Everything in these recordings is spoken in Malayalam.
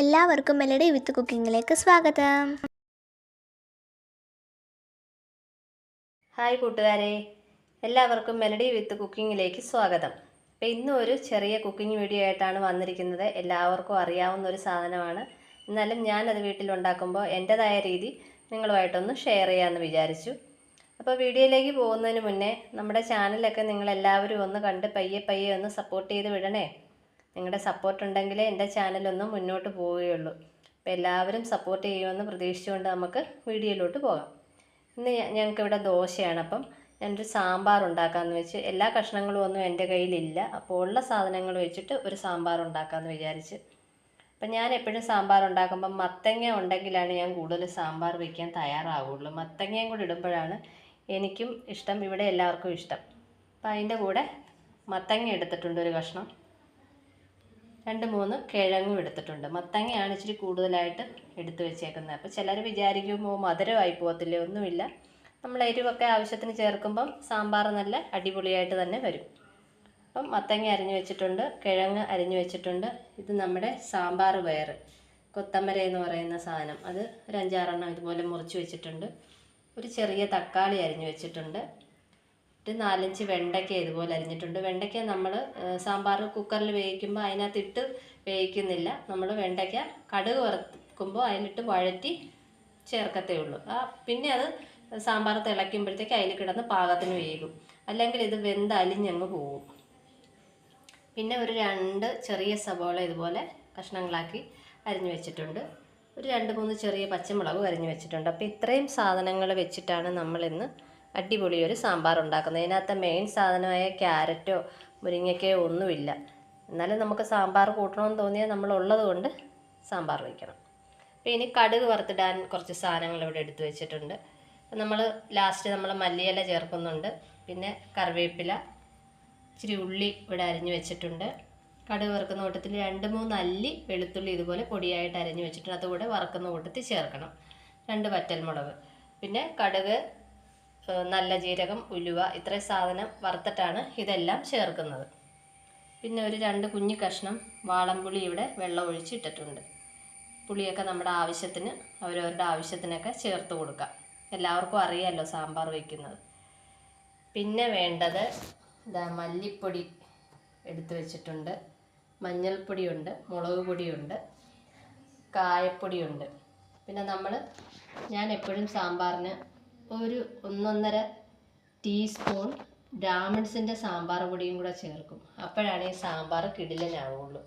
എല്ലാവർക്കും മെലഡി വിത്ത് കുക്കിങ്ങിലേക്ക് സ്വാഗതം. ഹായ് കൂട്ടുകാരെ. എല്ലാവർക്കും മെലഡി വിത്ത് കുക്കിങ്ങിലേക്ക് സ്വാഗതം. അപ്പോൾ ഇന്നും ഒരു ചെറിയ കുക്കിംഗ് വീഡിയോ ആയിട്ടാണ് വന്നിരിക്കുന്നത്. എല്ലാവർക്കും അറിയാവുന്ന ഒരു സാധനമാണ്. എന്നാലും ഞാനത് വീട്ടിലുണ്ടാക്കുമ്പോൾ എന്റെതായ രീതി നിങ്ങളുമായിട്ടൊന്ന് ഷെയർ ചെയ്യാമെന്ന് വിചാരിച്ചു. അപ്പോൾ വീഡിയോയിലേക്ക് പോകുന്നതിന് മുന്നേ നമ്മുടെ ചാനലൊക്കെ നിങ്ങളെല്ലാവരും ഒന്ന് കണ്ട് പയ്യെ പയ്യെ ഒന്ന് സപ്പോർട്ട് ചെയ്ത് വിടണേ. നിങ്ങളുടെ സപ്പോർട്ട് ഉണ്ടെങ്കിലേ എന്റെ ചാനലൊന്ന് മുന്നോട്ട് പോവുകയുള്ളൂ. അപ്പോൾ എല്ലാവരും സപ്പോർട്ട് ചെയ്യുമെന്ന് പ്രതീക്ഷിച്ചുകൊണ്ട് നമുക്ക് വീഡിയോയിലോട്ട് പോകാം. ഇന്ന് ഞങ്ങൾക്കിവിടെ ദോശയാണ്. അപ്പം ഞാനൊരു സാമ്പാർ ഉണ്ടാക്കാമെന്ന് വെച്ച് എല്ലാ കഷ്ണങ്ങളും ഒന്നും എന്റെ കയ്യിലില്ല. അപ്പോൾ ഉള്ള സാധനങ്ങൾ വെച്ചിട്ട് ഒരു സാമ്പാർ ഉണ്ടാക്കാമെന്ന് വിചാരിച്ച്. അപ്പം ഞാൻ എപ്പോഴും സാമ്പാർ ഉണ്ടാക്കുമ്പം മത്തങ്ങ ഉണ്ടെങ്കിലാണ് ഞാൻ കൂടുതൽ സാമ്പാർ വയ്ക്കാൻ തയ്യാറാവുള്ളൂ. മത്തങ്ങയും കൂടി ഇടുമ്പോഴാണ് എനിക്കും ഇഷ്ടം ഇവിടെ എല്ലാവർക്കും ഇഷ്ടം. അപ്പം അതിന്റെ കൂടെ മത്തങ്ങ എടുത്തിട്ടുണ്ട് ഒരു കഷ്ണം. രണ്ട് മൂന്ന് കിഴങ്ങും എടുത്തിട്ടുണ്ട്. മത്തങ്ങയാണ് ഇച്ചിരി കൂടുതലായിട്ട് എടുത്തു വെച്ചേക്കുന്നത്. അപ്പോൾ ചിലർ വിചാരിക്കുമ്പോൾ മധുരമായി പോകത്തില്ലേ? ഒന്നുമില്ല. നമ്മൾ എരിവൊക്കെ ആവശ്യത്തിന് ചേർക്കുമ്പം സാമ്പാർ നല്ല അടിപൊളിയായിട്ട് തന്നെ വരും. അപ്പം മത്തങ്ങ അരിഞ്ഞു വെച്ചിട്ടുണ്ട് കിഴങ്ങ് അരിഞ്ഞു വെച്ചിട്ടുണ്ട്. ഇത് നമ്മുടെ സാമ്പാർ പയർ കൊത്തമര എന്ന് പറയുന്ന സാധനം. അത് ഒരു അഞ്ചാറെണ്ണം ഇതുപോലെ മുറിച്ച് വെച്ചിട്ടുണ്ട്. ഒരു ചെറിയ തക്കാളി അരിഞ്ഞു വെച്ചിട്ടുണ്ട്. ഒരു നാലഞ്ച് വെണ്ടയ്ക്ക ഇതുപോലെ അരിഞ്ഞിട്ടുണ്ട്. വെണ്ടയ്ക്ക നമ്മൾ സാമ്പാർ കുക്കറിൽ വേവിക്കുമ്പോൾ അതിനകത്തിട്ട് വേവിക്കുന്നില്ല. നമ്മൾ വെണ്ടയ്ക്ക കടുക് വറുക്കുമ്പോൾ അതിലിട്ട് വഴറ്റി ചേർക്കത്തേ ഉള്ളൂ. ആ പിന്നെ അത് സാമ്പാർ തിളയ്ക്കുമ്പോഴത്തേക്ക് അതിൽ കിടന്ന് പാകത്തിന് വേകും അല്ലെങ്കിൽ ഇത് വെന്ത് അലിഞ്ഞങ്ങ് പോകും പിന്നെ ഒരു രണ്ട് ചെറിയ സവോള ഇതുപോലെ കഷ്ണങ്ങളാക്കി അരിഞ്ഞു വെച്ചിട്ടുണ്ട്. ഒരു രണ്ട് മൂന്ന് ചെറിയ പച്ചമുളകും അരിഞ്ഞു വെച്ചിട്ടുണ്ട്. അപ്പോൾ ഇത്രയും സാധനങ്ങൾ വെച്ചിട്ടാണ് നമ്മളിന്ന് അടിപൊളി ഒരു സാമ്പാർ ഉണ്ടാക്കുന്നത്. ഇതിനകത്ത് മെയിൻ സാധനമായ ക്യാരറ്റോ മുരിങ്ങയ്ക്കയോ ഒന്നുമില്ല. എന്നാലും നമുക്ക് സാമ്പാർ കൂട്ടണമെന്ന് തോന്നിയാൽ നമ്മൾ ഉള്ളത് കൊണ്ട് സാമ്പാർ വയ്ക്കണം. അപ്പോൾ ഇനി കടുക് വറുത്തിടാൻ കുറച്ച് സാധനങ്ങൾ ഇവിടെ എടുത്തു വെച്ചിട്ടുണ്ട്. നമ്മൾ ലാസ്റ്റ് നമ്മൾ മല്ലിയില ചേർക്കുന്നുണ്ട്. പിന്നെ കറിവേപ്പില ഇച്ചിരി ഉള്ളി ഇവിടെ അരിഞ്ഞു വെച്ചിട്ടുണ്ട്. കടുക് വറുക്കുന്ന കൂട്ടത്തിൽ രണ്ട് മൂന്ന് അല്ലി വെളുത്തുള്ളി ഇതുപോലെ പൊടിയായിട്ട് അരിഞ്ഞു വെച്ചിട്ടുണ്ട്. അതുകൂടെ വറുക്കുന്ന കൂട്ടത്തിൽ ചേർക്കണം. രണ്ട് വറ്റൽമുളക്. പിന്നെ കടുക് നല്ല ജീരകം ഉലുവ ഇത്രയും സാധനം വറുത്തിട്ടാണ് ഇതെല്ലാം ചേർക്കുന്നത്. പിന്നെ ഒരു രണ്ട് കുഞ്ഞു കഷ്ണം വാളംപുളി ഇവിടെ വെള്ളം ഒഴിച്ചിട്ടിട്ടുണ്ട്. പുളിയൊക്കെ നമ്മുടെ ആവശ്യത്തിന് അവരവരുടെ ആവശ്യത്തിനൊക്കെ ചേർത്ത് കൊടുക്കാം. എല്ലാവർക്കും അറിയാമല്ലോ സാമ്പാർ വയ്ക്കുന്നത്. പിന്നെ വേണ്ടത് ഇതാ മല്ലിപ്പൊടി എടുത്തു വെച്ചിട്ടുണ്ട്. മഞ്ഞൾപ്പൊടിയുണ്ട് മുളക് പൊടിയുണ്ട് കായപ്പൊടിയുണ്ട്. പിന്നെ നമ്മൾ ഞാൻ എപ്പോഴും സാമ്പാറിന് ഒരു ഒന്നൊന്നര ടീസ്പൂൺ ബ്രാഹ്മിൺസിന്റെ സാമ്പാർ പൊടിയും കൂടെ ചേർക്കും. അപ്പോഴാണ് ഈ സാമ്പാർ കിടിലനാവുള്ളൂ.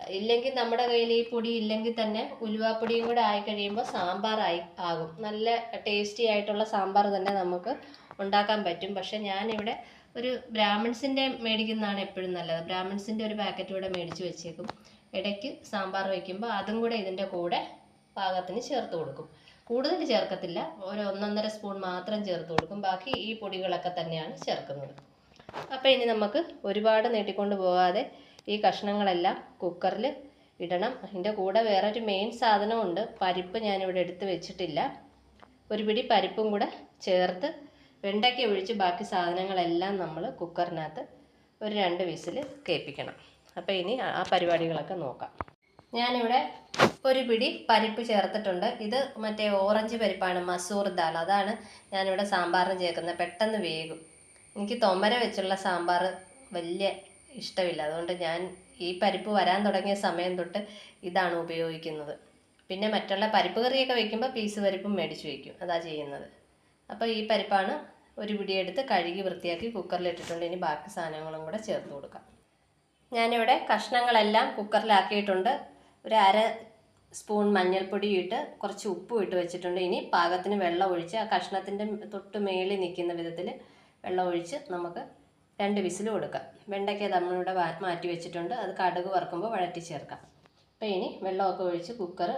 ഇല്ലെങ്കിൽ നമ്മുടെ കയ്യിൽ ഈ പൊടി ഇല്ലെങ്കിൽ തന്നെ ഉലുവാപ്പൊടിയും കൂടെ ആയി കഴിയുമ്പോൾ സാമ്പാറായി ആകും. നല്ല ടേസ്റ്റി ആയിട്ടുള്ള സാമ്പാർ തന്നെ നമുക്ക് ഉണ്ടാക്കാൻ പറ്റും. പക്ഷെ ഞാനിവിടെ ഒരു ബ്രാഹ്മിൺസിന്റെ മേടിക്കുന്നതാണ് എപ്പോഴും നല്ലത്. ബ്രാഹ്മിൺസിന്റെ ഒരു പാക്കറ്റ് ഇവിടെ മേടിച്ച് വെച്ചേക്കും. ഇടയ്ക്ക് സാമ്പാർ വയ്ക്കുമ്പോൾ അതും കൂടെ ഇതിന്റെ കൂടെ പാകത്തിന് ചേർത്ത് കൊടുക്കും. കൂടുതൽ ചേർക്കത്തില്ല. ഒരു ഒന്നൊന്നര സ്പൂൺ മാത്രം ചേർത്ത് കൊടുക്കും. ബാക്കി ഈ പൊടികളൊക്കെ തന്നെയാണ് ചേർക്കുന്നത്. അപ്പോൾ ഇനി നമുക്ക് ഒരുപാട് നീട്ടിക്കൊണ്ട് പോകാതെ ഈ കഷ്ണങ്ങളെല്ലാം കുക്കറിൽ ഇടണം. അതിന്റെ കൂടെ വേറൊരു മെയിൻ സാധനമുണ്ട്. പരിപ്പ് ഞാനിവിടെ എടുത്ത് വെച്ചിട്ടില്ല. ഒരു പിടി പരിപ്പും കൂടെ ചേർത്ത് വെണ്ടയ്ക്ക ഒഴിച്ച് ബാക്കി സാധനങ്ങളെല്ലാം നമ്മൾ കുക്കറിനകത്ത് ഒരു രണ്ട് വിസിൽ കേൾപ്പിക്കണം. അപ്പോൾ ഇനി ആ- ആ പരിപാടികളൊക്കെ നോക്കാം. ഞാനിവിടെ ഒരു പിടി പരിപ്പ് ചേർത്തിട്ടുണ്ട്. ഇത് മറ്റേ ഓറഞ്ച് പരിപ്പാണ് മസൂർ ദാൽ. അതാണ് ഞാനിവിടെ സാമ്പാറിന് ചേർക്കുന്നത്. പെട്ടെന്ന് വേകും. എനിക്ക് തൊമര വെച്ചുള്ള സാമ്പാർ വലിയ ഇഷ്ടമില്ല. അതുകൊണ്ട് ഞാൻ ഈ പരിപ്പ് വരാൻ തുടങ്ങിയ സമയം തൊട്ട് ഇതാണ് ഉപയോഗിക്കുന്നത്. പിന്നെ മറ്റുള്ള പരിപ്പ് കറിയൊക്കെ വെക്കുമ്പോൾ പീസ് പരിപ്പും മേടിച്ച് വയ്ക്കും അതാ ചെയ്യുന്നത്. അപ്പോൾ ഈ പരിപ്പാണ് ഒരു പിടിയെടുത്ത് കഴുകി വൃത്തിയാക്കി കുക്കറിലിട്ടിട്ടുണ്ട് ഇനി ബാക്കി സാധനങ്ങളും കൂടെ ചേർത്ത് കൊടുക്കാം. ഞാനിവിടെ കഷ്ണങ്ങളെല്ലാം കുക്കറിലാക്കിയിട്ടുണ്ട് ഒരു അര സ്പൂൺ മഞ്ഞൾപ്പൊടി ഇട്ട് കുറച്ച് ഉപ്പും ഇട്ട് വെച്ചിട്ടുണ്ട്. ഇനി പാകത്തിന് വെള്ളം ഒഴിച്ച് ആ കഷ്ണത്തിന്റെ തൊട്ട് മേളിൽ നിൽക്കുന്ന വിധത്തിൽ വെള്ളം ഒഴിച്ച് നമുക്ക് രണ്ട് വിസിൽ കൊടുക്കാം. വെണ്ടയ്ക്ക നമ്മളിവിടെ മാറ്റി വെച്ചിട്ടുണ്ട്. അത് കടുക് വറുക്കുമ്പോൾ വഴറ്റി ചേർക്കാം അപ്പോൾ ഇനി വെള്ളമൊക്കെ ഒഴിച്ച് കുക്കർ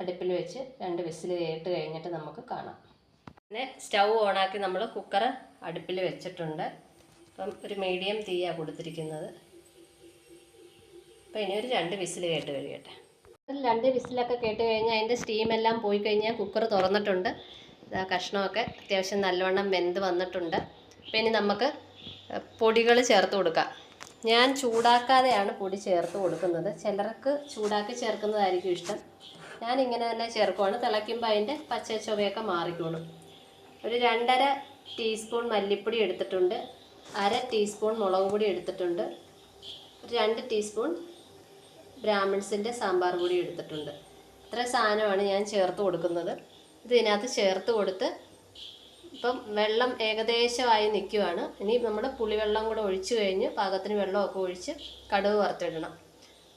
അടുപ്പിൽ വെച്ച് രണ്ട് വിസിൽ കേട്ട് കഴിഞ്ഞിട്ട് നമുക്ക് കാണാം. പിന്നെ സ്റ്റൗ ഓണാക്കി നമ്മൾ കുക്കർ അടുപ്പിൽ വെച്ചിട്ടുണ്ട്. അപ്പം ഒരു മീഡിയം തീയാണ് കൊടുത്തിരിക്കുന്നത്. അപ്പോൾ ഇനി ഒരു രണ്ട് വിസിൽ കേട്ട് കഴിയട്ടെ. ഒരു രണ്ട് വിസിലൊക്കെ കേട്ട് കഴിഞ്ഞാൽ അതിന്റെ സ്റ്റീമെല്ലാം പോയി കഴിഞ്ഞാൽ കുക്കർ തുറന്നിട്ടുണ്ട്. കഷ്ണമൊക്കെ അത്യാവശ്യം നല്ലവണ്ണം വെന്ത് വന്നിട്ടുണ്ട്. അപ്പോൾ ഇനി നമുക്ക് പൊടികൾ ചേർത്ത് കൊടുക്കാം. ഞാൻ ചൂടാക്കാതെയാണ് പൊടി ചേർത്ത് കൊടുക്കുന്നത്. ചിലർക്ക് ചൂടാക്കി ചേർക്കുന്നതായിരിക്കും ഇഷ്ടം. ഞാൻ ഇങ്ങനെ തന്നെ ചേർക്കുവാണ്. തിളയ്ക്കുമ്പോൾ അതിന്റെ പച്ച ചുവയൊക്കെ മാറിക്കോളും. ഒരു രണ്ടര ടീസ്പൂൺ മല്ലിപ്പൊടി എടുത്തിട്ടുണ്ട്. അര ടീസ്പൂൺ മുളക് പൊടി എടുത്തിട്ടുണ്ട് രണ്ട് ടീസ്പൂൺ ബ്രാഹ്മിൺസിന്റെ സാമ്പാർ പൊടി എടുത്തിട്ടുണ്ട്. ഇത്ര സാധനമാണ് ഞാൻ ചേർത്ത് കൊടുക്കുന്നത്. ഇത് ഇതിനകത്ത് ചേർത്ത് കൊടുത്ത് ഇപ്പം വെള്ളം ഏകദേശമായി നിൽക്കുവാണ്. ഇനി നമ്മൾ പുളിവെള്ളം കൂടെ ഒഴിച്ചു കഴിഞ്ഞ് പാകത്തിന് വെള്ളമൊക്കെ ഒഴിച്ച് കടുക് വറുത്തിടണം.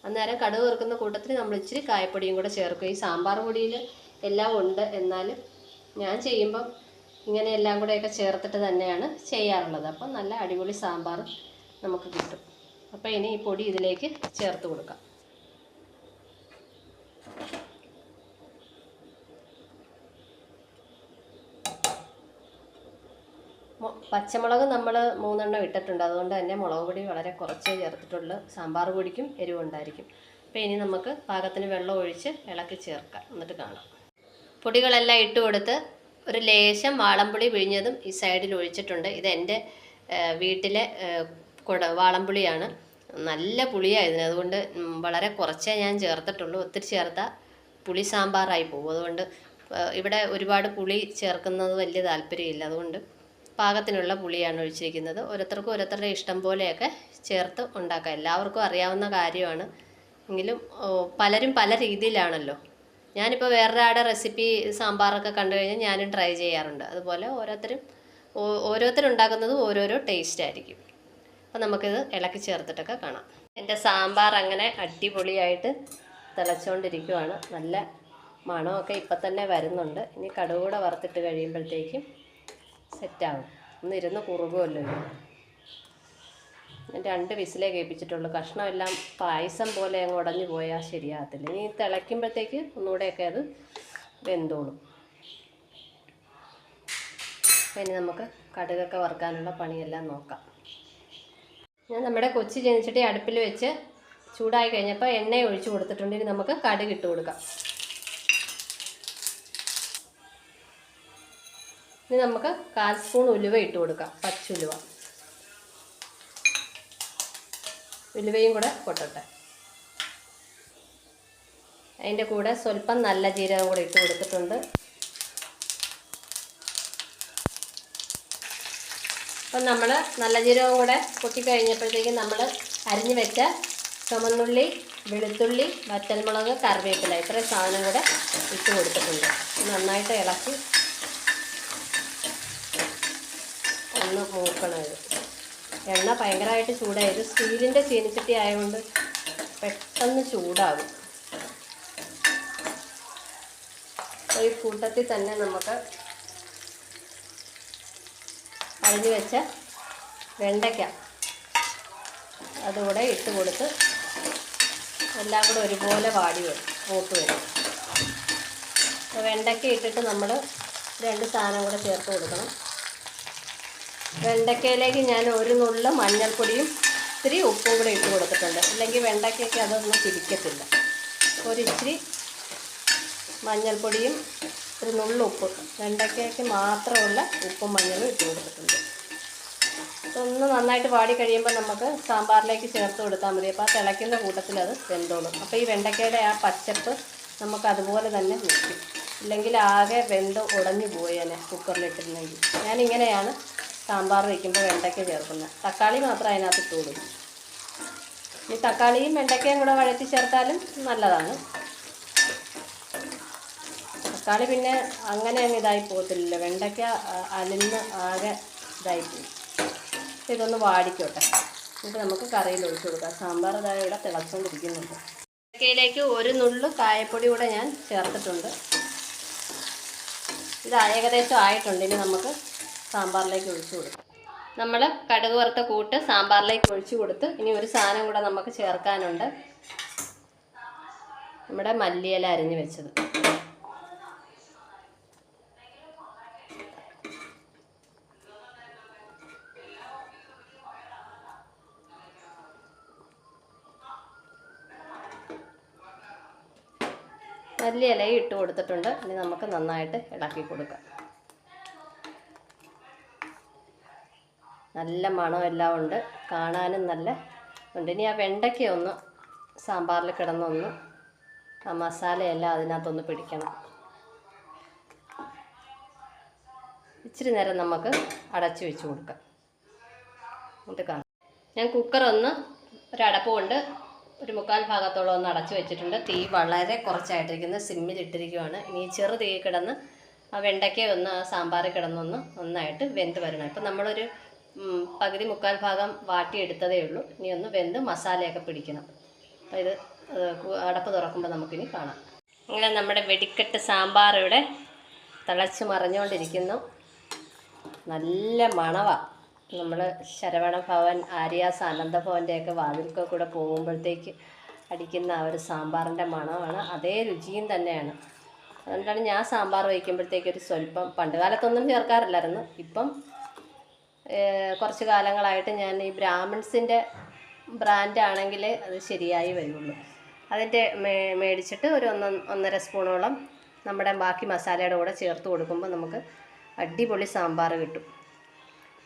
അന്നേരം കടുക് വറുക്കുന്ന കൂട്ടത്തിൽ നമ്മൾ ഇച്ചിരി കായപ്പൊടിയും കൂടെ ചേർക്കും. ഈ സാമ്പാർ പൊടിയിൽ എല്ലാം ഉണ്ട്. എന്നാലും ഞാൻ ചെയ്യുമ്പം ഇങ്ങനെ എല്ലാം കൂടെയൊക്കെ ചേർത്തിട്ട് തന്നെയാണ് ചെയ്യാറുള്ളത്. അപ്പം നല്ല അടിപൊളി സാമ്പാർ നമുക്ക് കിട്ടും. അപ്പോൾ ഇനി ഈ പൊടി ഇതിലേക്ക് ചേർത്ത് കൊടുക്കാം മൊ- പച്ചമുളക് നമ്മൾ മൂന്നെണ്ണം ഇട്ടിട്ടുണ്ട്. അതുകൊണ്ട് തന്നെ മുളക് പൊടി വളരെ കുറച്ചേ ചേർത്തിട്ടുള്ളൂ. സാമ്പാർ പൊടിക്കും എരിവുണ്ടായിരിക്കും അപ്പോൾ ഇനി നമുക്ക് പാകത്തിന് വെള്ളം ഒഴിച്ച് ഇളക്കി ചേർക്കാം. എന്നിട്ട് കാണാം. പൊടികളെല്ലാം ഇട്ട് കൊടുത്ത് ഒരു ലേശം വാളംപുളി പിഴിഞ്ഞതും ഈ സൈഡിൽ ഒഴിച്ചിട്ടുണ്ട്. ഇത് എന്റെ വീട്ടിലെ കുട നല്ല പുളിയാണ് ഇതിന്. അതുകൊണ്ട് വളരെ കുറച്ചേ ഞാൻ ചേർത്തിട്ടുള്ളൂ. ഒത്തിരി ചേർത്താൽ പുളി സാമ്പാറായി പോകും. അതുകൊണ്ട് ഇവിടെ ഒരുപാട് പുളി ചേർക്കുന്നത് വലിയ താല്പര്യമില്ല. അതുകൊണ്ട് പാകത്തിനുള്ള പുളിയാണ് ഒഴിച്ചിരിക്കുന്നത്. ഓരോരുത്തർക്കും ഓരോരുത്തരുടെ ഇഷ്ടം പോലെയൊക്കെ ചേർത്ത് ഉണ്ടാക്കാം. എല്ലാവർക്കും അറിയാവുന്ന കാര്യമാണ്. എങ്കിലും പലരും പല രീതിയിലാണല്ലോ. ഞാനിപ്പോൾ വേറൊരാളുടെ റെസിപ്പി സാമ്പാറൊക്കെ കണ്ടു കഴിഞ്ഞാൽ ഞാനും ട്രൈ ചെയ്യാറുണ്ട്. അതുപോലെ ഓരോരുത്തരും ഓരോരുത്തരുണ്ടാക്കുന്നത് ഓരോരോ ടേസ്റ്റ് ആയിരിക്കും. അപ്പോൾ നമുക്കിത് ഇളക്കി ചേർത്തിട്ടൊക്കെ കാണാം. എന്റെ സാമ്പാർ അങ്ങനെ അടിപൊളിയായിട്ട് തിളച്ചുകൊണ്ടിരിക്കുവാണ് നല്ല മണമൊക്കെ ഇപ്പം തന്നെ വരുന്നുണ്ട്. ഇനി കടുകൂടെ വറുത്തിട്ട് കഴിയുമ്പോഴത്തേക്കും സെറ്റാകും ഒന്നിരുന്ന് കുറുകുമല്ലോ ഞാൻ രണ്ട് വിസിലേ കേൾപ്പിച്ചിട്ടുള്ളൂ. കഷ്ണമെല്ലാം പായസം പോലെ അങ്ങ് ഉടഞ്ഞു പോയാൽ ശരിയാകത്തില്ല. ഇനി തിളയ്ക്കുമ്പോഴത്തേക്ക് ഒന്നുകൂടെയൊക്കെ അത് വെന്തോളും. ഇനി നമുക്ക് കടുകൊക്കെ വറുക്കാനുള്ള പണിയെല്ലാം നോക്കാം. ഞാൻ നമ്മുടെ കൊച്ചി ജനിച്ചിട്ട് അടുപ്പിൽ വെച്ച് ചൂടായി കഴിഞ്ഞപ്പോൾ എണ്ണ ഒഴിച്ചു കൊടുത്തിട്ടുണ്ട്. ഇനി നമുക്ക് കടുക് ഇട്ട് കൊടുക്കാം. ഇനി നമുക്ക് കാൽ സ്പൂൺ ഉലുവ ഇട്ട് കൊടുക്കാം പച്ചുലുവ ഉലുവയും കൂടെ പൊട്ടട്ടെ. അതിന്റെ കൂടെ സ്വല്പം നല്ല ജീരകം കൂടെ ഇട്ട് കൊടുത്തിട്ടുണ്ട്. അപ്പം നമ്മൾ നല്ല ജീരകം കൂടെ പൊട്ടിക്കഴിഞ്ഞപ്പോഴത്തേക്കും നമ്മൾ അരിഞ്ഞു വെച്ച ചുമന്നുള്ളി വെളുത്തുള്ളി വറ്റൽമുളക് കറിവേപ്പില ഇത്രയും സാധനം കൂടെ ഇട്ട് കൊടുത്തിട്ടുണ്ട്. നന്നായിട്ട് ഇളക്കി ഒന്ന് മൂക്കണത് എണ്ണ ഭയങ്കരമായിട്ട് ചൂടായി ഇത് സ്റ്റീലിന്റെ ചീനിച്ചട്ടി ആയതുകൊണ്ട് പെട്ടെന്ന് ചൂടാകും. ഈ കൂട്ടത്തിൽ തന്നെ നമുക്ക് അരിഞ്ഞു വെച്ച വെണ്ടയ്ക്ക അതുകൂടെ ഇട്ട് കൊടുത്ത് എല്ലാം കൂടെ ഒരുപോലെ വാടി വരും മൂത്ത് വരും. വെണ്ടയ്ക്ക ഇട്ടിട്ട് നമ്മൾ രണ്ട് സാധനം കൂടെ ചേർത്ത് കൊടുക്കണം. വെണ്ടയ്ക്കയിലേക്ക് ഞാൻ ഒരു നുള്ള മഞ്ഞൾപ്പൊടിയും ഇത്തിരി ഉപ്പും കൂടെ ഇട്ട് കൊടുത്തിട്ടുണ്ട്. അല്ലെങ്കിൽ വെണ്ടയ്ക്കയ്ക്ക് അതൊന്നും പിടിക്കത്തില്ല. ഒരിച്ചിരി മഞ്ഞൾപ്പൊടിയും ഒരു നുള്ള ഉപ്പ്. വെണ്ടയ്ക്കയ്ക്ക് മാത്രമുള്ള ഉപ്പും മഞ്ഞളും ഇട്ട് കൊടുത്തിട്ടുണ്ട്. ഇതൊന്ന് നന്നായിട്ട് വാടി കഴിയുമ്പോൾ നമുക്ക് സാമ്പാറിലേക്ക് ചേർത്ത് കൊടുത്താൽ മതി. അപ്പോൾ ആ തിളയ്ക്കുന്ന കൂട്ടത്തിൽ അത് വെന്തോളും. അപ്പോൾ ഈ വെണ്ടയ്ക്കയുടെ ആ പച്ചപ്പ് നമുക്ക് അതുപോലെ തന്നെ നിൽക്കും. ഇല്ലെങ്കിൽ ആകെ വെന്ത് ഉടഞ്ഞു പോയേനെ കുക്കറിലിട്ടിരുന്നെങ്കിൽ. ഞാനിങ്ങനെയാണ് സാമ്പാർ വയ്ക്കുമ്പോൾ വെണ്ടയ്ക്ക ചേർക്കുന്നത് തക്കാളി മാത്രം അതിനകത്ത് ഇട്ട് കൊടുക്കും. ഈ തക്കാളിയും വെണ്ടയ്ക്കയും കൂടെ വഴറ്റി ചേർത്താലും നല്ലതാണ്. തക്കാളി പിന്നെ അങ്ങനെ അങ്ങ് ഇതായി പോകത്തില്ലല്ലോ. വെണ്ടയ്ക്ക അലിന്ന് ആകെ ഇതായി പോകും ഇതൊന്ന് വാടിക്കോട്ടെ. എന്നിട്ട് നമുക്ക് കറിയിൽ ഒഴിച്ചു കൊടുക്കാം. സാമ്പാർ ഇതായി ഇവിടെ തിളച്ചുകൊണ്ടിരിക്കുന്നുണ്ട് വെണ്ടയ്ക്കയിലേക്ക് ഒരു നുള്ളു കായപ്പൊടി കൂടെ ഞാൻ ചേർത്തിട്ടുണ്ട്. ഇത് ഏകദേശം ആയിട്ടുണ്ട്. ഇനി നമുക്ക് സാമ്പാറിലേക്ക് ഒഴിച്ചു കൊടുക്കും. നമ്മൾ കടുക് വറുത്ത കൂട്ട് സാമ്പാറിലേക്ക് ഒഴിച്ചു കൊടുത്ത് ഇനി ഒരു സാധനം കൂടെ നമുക്ക് ചേർക്കാനുണ്ട്. നമ്മുടെ മല്ലിയില അരിഞ്ഞു വെച്ചത്. മല്ലിയിലയും ഇട്ട് കൊടുത്തിട്ടുണ്ട്. ഇനി നമുക്ക് നന്നായിട്ട് ഇളക്കി കൊടുക്കാം. നല്ല മണമെല്ലാം ഉണ്ട്. കാണാനും നല്ല ഉണ്ട്. ഇനി ആ വെണ്ടയ്ക്ക ഒന്ന് സാമ്പാറിൽ കിടന്നൊന്ന് ആ മസാലയെല്ലാം അതിനകത്തൊന്ന് പിടിക്കണം. ഇച്ചിരി നേരം നമുക്ക് അടച്ചു വെച്ച് കൊടുക്കാം. എന്നിട്ട് കാണാം. ഞാൻ കുക്കറൊന്ന് ഒരടപ്പ് ഒരു മുക്കാൽ ഭാഗത്തോളം ഒന്ന് അടച്ചു വെച്ചിട്ടുണ്ട്. തീ വളരെ കുറച്ചായിട്ടിരിക്കുന്നത് സിമ്മിൽ ഇട്ടിരിക്കുവാണ്. ഇനി ചെറു തീ കിടന്ന് ആ വെണ്ടയ്ക്ക ഒന്ന് ആ സാമ്പാർ കിടന്നൊന്ന് നന്നായിട്ട് വെന്ത് വരണം. ഇപ്പം നമ്മളൊരു പകുതി മുക്കാൽ ഭാഗം വാട്ടിയെടുത്തതേ ഉള്ളൂ. ഇനി ഒന്ന് വെന്ത് മസാലയൊക്കെ പിടിക്കണം. അപ്പോൾ ഇത് അടപ്പ് തുറക്കുമ്പോൾ നമുക്കിനി കാണാം. അങ്ങനെ നമ്മുടെ വെടിക്കെട്ട് സാമ്പാർ ഇവിടെ തിളച്ച് മറിഞ്ഞുകൊണ്ടിരിക്കുന്നു. നല്ല മണവാണ് നമ്മൾ ശരവണ ഭവൻ ആര്യാസ് ആനന്ദഭവന്റെയൊക്കെ വാതിൽക്ക കൂടെ പോകുമ്പോഴത്തേക്ക് അടിക്കുന്ന ആ ഒരു സാമ്പാറിന്റെ മണമാണ്. അതേ രുചിയും തന്നെയാണ്. അതുകൊണ്ടാണ് ഞാൻ സാമ്പാർ വയ്ക്കുമ്പോഴത്തേക്ക് ഒരു സ്വല്പം പണ്ട് കാലത്തൊന്നും ചേർക്കാറില്ലായിരുന്നു. ഇപ്പം കുറച്ച് കാലങ്ങളായിട്ട് ഞാൻ ഈ ബ്രാഹ്മിൺസിന്റെ ബ്രാൻഡാണെങ്കിൽ അത് ശരിയായി വരുള്ളൂ. അതിന്റെ മേ മേടിച്ചിട്ട് ഒരു ഒന്ന് ഒന്നര സ്പൂണോളം നമ്മുടെ ബാക്കി മസാലയുടെ കൂടെ ചേർത്ത് കൊടുക്കുമ്പോൾ നമുക്ക് അടിപൊളി സാമ്പാർ കിട്ടും.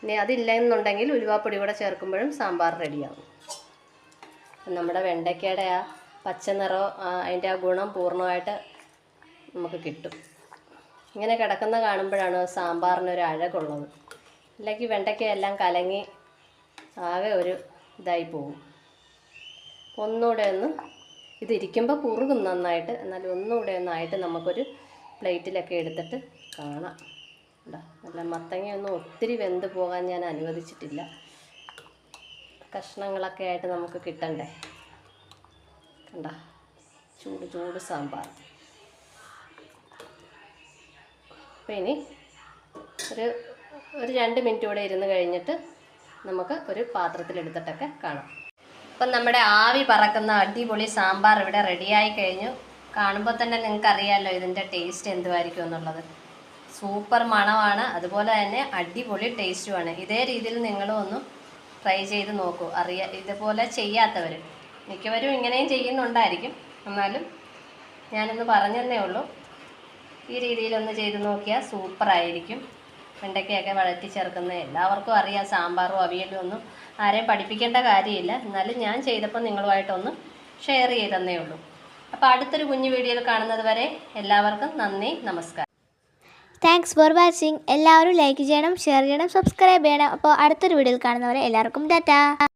ഇനി അതില്ല എന്നുണ്ടെങ്കിൽ ഉലുവാപ്പൊടി കൂടെ ചേർക്കുമ്പോഴും സാമ്പാർ റെഡിയാകും. നമ്മുടെ വെണ്ടയ്ക്കയുടെ ആ പച്ച നിറോ ആ, അതിന്റെ ആ ഗുണം പൂർണമായിട്ട് നമുക്ക് കിട്ടും. ഇങ്ങനെ കിടക്കുന്ന കാണുമ്പോഴാണ് സാമ്പാറിനൊരു അഴകുള്ളത്. അല്ലെങ്കിൽ വെണ്ടയ്ക്കയെല്ലാം കലങ്ങി ആകെ ഒരു ഇതായി പോകും ഒന്നുകൂടെ ഒന്ന് ഇതിരിക്കുമ്പോൾ കുറുകും നന്നായിട്ട്. എന്നാലും ഒന്നുകൂടെ ഒന്നായിട്ട് നമുക്കൊരു പ്ലേറ്റിലൊക്കെ എടുത്തിട്ട് കാണാം. കണ്ടോ നല്ല മത്തങ്ങയൊന്നും ഒത്തിരി വെന്ത് പോകാൻ ഞാൻ അനുവദിച്ചിട്ടില്ല. കഷ്ണങ്ങളൊക്കെ ആയിട്ട് നമുക്ക് കിട്ടണ്ടേ? കണ്ട ചൂട് ചൂട് സാമ്പാർ. അപ്പം ഇനി ഒരു ഒരു രണ്ട് മിനിറ്റ് കൂടെ ഇരുന്ന് കഴിഞ്ഞിട്ട് നമുക്ക് ഒരു പാത്രത്തിലെടുത്തിട്ടൊക്കെ കാണാം. അപ്പം നമ്മുടെ ആവി പറക്കുന്ന അടിപൊളി സാമ്പാർ ഇവിടെ റെഡിയായി കഴിഞ്ഞു. കാണുമ്പോൾ തന്നെ നിങ്ങൾക്ക് അറിയാമല്ലോ ഇതിന്റെ ടേസ്റ്റ് എന്തുമായിരിക്കും എന്നുള്ളത്. സൂപ്പർ മണമാണ് അതുപോലെ തന്നെ അടിപൊളി ടേസ്റ്റുമാണ്. ഇതേ രീതിയിൽ നിങ്ങളും ഒന്ന് ട്രൈ ചെയ്ത് നോക്കൂ. അറിയ ഇതുപോലെ ചെയ്യാത്തവർ മിക്കവരും ഇങ്ങനെയും ചെയ്യുന്നുണ്ടായിരിക്കും. എന്നാലും ഞാനൊന്ന് പറഞ്ഞതന്നേ ഉള്ളൂ. ഈ രീതിയിലൊന്ന് ചെയ്ത് നോക്കിയാൽ സൂപ്പറായിരിക്കും. വെണ്ടയ്ക്കയൊക്കെ വഴറ്റി ചേർക്കുന്നത് എല്ലാവർക്കും അറിയാം സാമ്പാറും അവിയലും ഒന്നും ആരെയും പഠിപ്പിക്കേണ്ട കാര്യമില്ല. എന്നാലും ഞാൻ ചെയ്തപ്പോൾ നിങ്ങളുമായിട്ടൊന്ന് ഷെയർ ചെയ്തെന്നേ ഉള്ളൂ. അപ്പോൾ അടുത്തൊരു കുഞ്ഞു വീഡിയോയിൽ കാണുന്നത് വരെ എല്ലാവർക്കും നന്ദി നമസ്കാരം. താങ്ക്സ് ഫോർ വാച്ചിങ് എല്ലാവരും ലൈക്ക് ചെയ്യണം ഷെയർ ചെയ്യണം സബ്സ്ക്രൈബ് ചെയ്യണം. അപ്പോൾ അടുത്തൊരു വീഡിയോയിൽ കാണുന്നവരെ എല്ലാവർക്കും ടാറ്റാ.